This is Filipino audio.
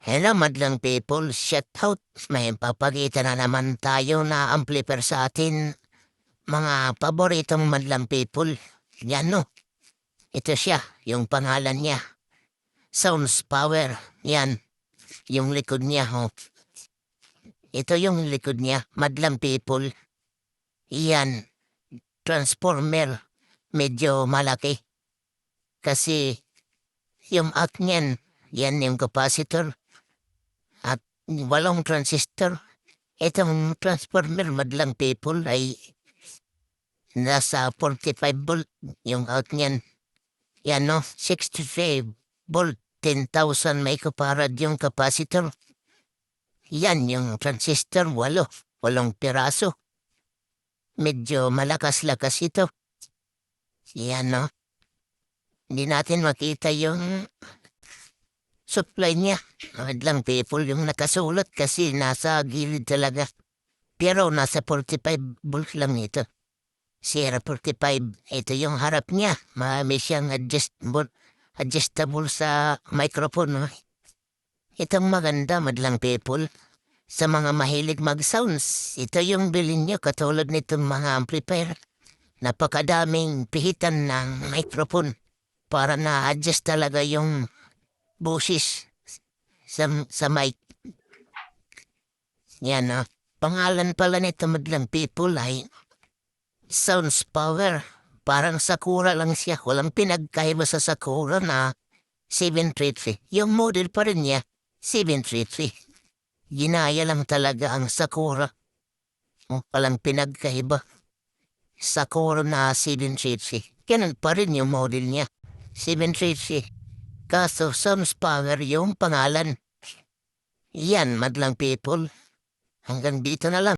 Hello madlang people, shout out. May papakita na naman tayo na amplifier sa atin. Mga paboritong madlang people. Yan no. Ito siya, yung pangalan niya. Sounds Power. Yan. Yung likod niya ho. Ito yung likod niya, madlang people. Yan. Transformer. Medyo malaki. Kasi yung out niyan, yan yung capacitor. Walong transistor. Itong transformer madlang people ay nasa 45 volt yung out niyan. Yan no, 63 volt, 10,000 microfarad yung capacitor. Yan yung transistor, walo, walong piraso. Medyo malakas-lakas ito. Yan no. Hindi natin makita yung supply niya. Madlang people yung nakasulat kasi nasa gilid talaga. Pero nasa 45 volt lang ito. Sierra 45, ito yung harap niya. Marami siyang adjustable, adjustable sa microphone. Itong maganda, madlang people. Sa mga mahilig mag-sounds, ito yung bilin niyo katulad nitong mga amplifier. Napakadaming pihitan ng microphone para na-adjust talaga yung boses sa, sa mic. Yan no. Pangalan pala nito madlang people ay Sounds Power. Parang Sakura lang siya. Walang pinagkaiba sa Sakura na 733. Yung model pa rin niya, 733. Ginaya lang talaga ang Sakura. Oh, walang pinagkaiba. Sakura na 733. Ganun pa rin yung model niya. 733. Kaso Sounds Power yung pangalan. Yan, madlang people. Hanggang dito na lang.